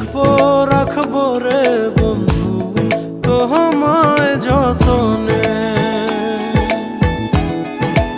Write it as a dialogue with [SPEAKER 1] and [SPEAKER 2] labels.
[SPEAKER 1] রাখব রাখব।